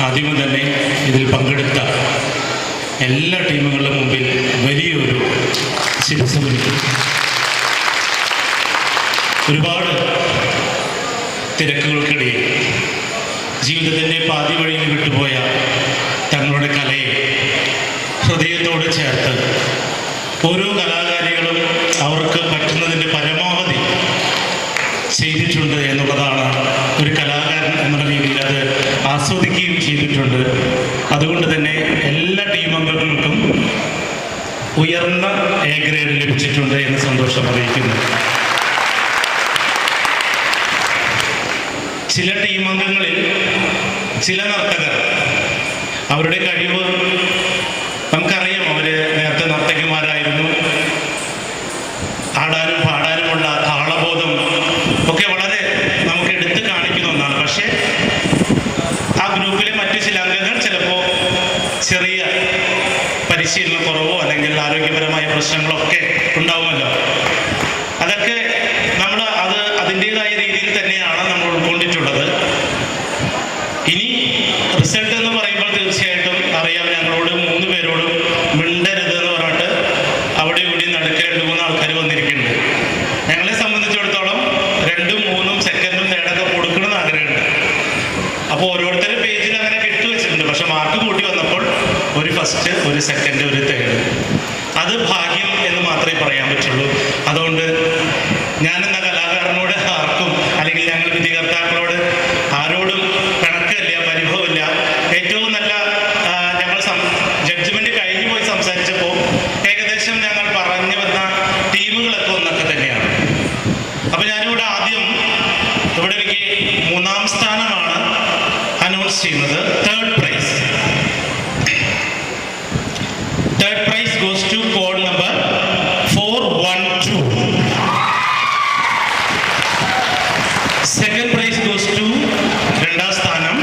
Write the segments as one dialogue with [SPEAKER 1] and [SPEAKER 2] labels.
[SPEAKER 1] ആദ്യമേ തന്നെ ഇതിൽ പങ്കെടുത്ത എല്ലാ ടീമുകളുടെ മുമ്പിൽ വലിയൊരു ശിരസ് ഒരുപാട് തിരക്കുകൾക്കിടയിൽ ജീവിതത്തിന്റെ പാതി വഴിയിൽ വിട്ടുപോയ തങ്ങളുടെ കലയെ ഹൃദയത്തോട് ചേർത്ത് ഓരോ കലാകാരികളും അവർക്ക് പറ്റുന്നതിന്റെ പരമാവധി ചെയ്തിട്ടുണ്ട് എന്നുള്ളതാണ് ഒരു കലാകാരൻ എന്നുള്ള രീതിയിൽ അത് ആസ്വദിക്കുകയും ചെയ്തിട്ടുണ്ട്. അതുകൊണ്ട് തന്നെ എല്ലാ ടീം അംഗങ്ങൾക്കും ഉയർന്ന എ ഗ്രേഡ് ലഭിച്ചിട്ടുണ്ട് എന്ന് സന്തോഷം അറിയിക്കുന്നു. ചില ടീം അംഗങ്ങളിൽ ചില നർത്തകർ അവരുടെ കഴിവ് നമുക്കറിയാം. അവർ നേരത്തെ നർത്തകന്മാരായിരുന്നു ആടാനും പാടാനുമുള്ള പരിശീലന കുറവോ അല്ലെങ്കിൽ ആരോഗ്യപരമായ പ്രശ്നങ്ങളോ ഒക്കെ ഉണ്ടാവുമല്ലോ. അതൊക്കെ നമ്മൾ അത് അതിന്റെതായ രീതിയിൽ തന്നെയാണ് നമ്മൾ ഉൾക്കൊണ്ടിട്ടുള്ളത്. ഇനി റിസൾട്ട് എന്ന് പറയുമ്പോൾ തീർച്ചയായിട്ടും അറിയാം ഞങ്ങളോട് മൂന്ന് പേരോടും മിണ്ടരുത് എന്ന് പറഞ്ഞിട്ട് അവിടെ ഇവിടെ നടുക്ക് രണ്ട് മൂന്ന് ആൾക്കാർ വന്നിരിക്കുന്നുണ്ട്. ഞങ്ങളെ സംബന്ധിച്ചിടത്തോളം രണ്ടും മൂന്നും സെക്കൻഡും തേർഡൊക്കെ കൊടുക്കണമെന്ന് ആഗ്രഹമുണ്ട്. അപ്പോൾ ഓരോരുത്തരുടെ ഒരു ഫസ്റ്റ് ഒരു സെക്കൻഡ് ഒരു തേർഡ് അത് ഭാഗ്യം എന്ന് മാത്രമേ പറയാൻ പറ്റുള്ളൂ. അതുകൊണ്ട് ഞാൻ എന്ന കലാകാരനോട് ആർക്കും അല്ലെങ്കിൽ ഞങ്ങൾ വിധികർത്താക്കളോട് ആരോടും കണക്കല്ല പരിഭവമില്ല. ഏറ്റവും നല്ല ഞങ്ങൾ ജഡ്ജ്മെന്റ് കഴിഞ്ഞു പോയി സംസാരിച്ചപ്പോൾ ഏകദേശം ഞങ്ങൾ പറഞ്ഞു വന്ന ടീമുകളൊക്കെ ഒന്നൊക്കെ തന്നെയാണ്. അപ്പൊ ഞാനിവിടെ ആദ്യം ഇവിടെ എനിക്ക് മൂന്നാം സ്ഥാനമാണ് അനൗൺസ് ചെയ്യുന്നത്. Third Third prize goes to code number 412. Second prize goes to Randaasthanam,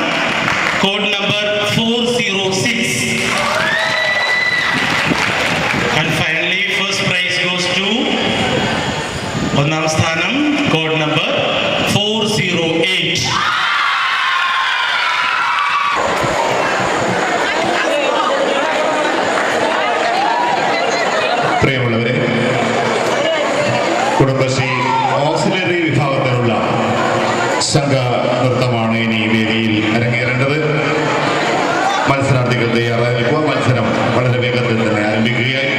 [SPEAKER 1] code number 406. And finally, first prize goes to onastanam code number 408.
[SPEAKER 2] പ്രിയമുള്ളവരെ കുടുംബശ്രീ ഓക്സിലറി വിഭാഗത്തിലുള്ള സംഘ നൃത്തമാണ് ഇനി വേദിയിൽ അരങ്ങേറേണ്ടത്. മത്സരാർത്ഥികൾ തയ്യാറായിരിക്കുക മത്സരം വളരെ വേഗത്തിൽ തന്നെ ആരംഭിക്കുകയായി.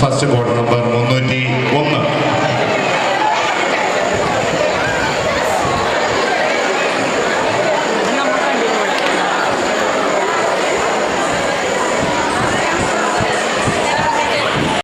[SPEAKER 2] First code number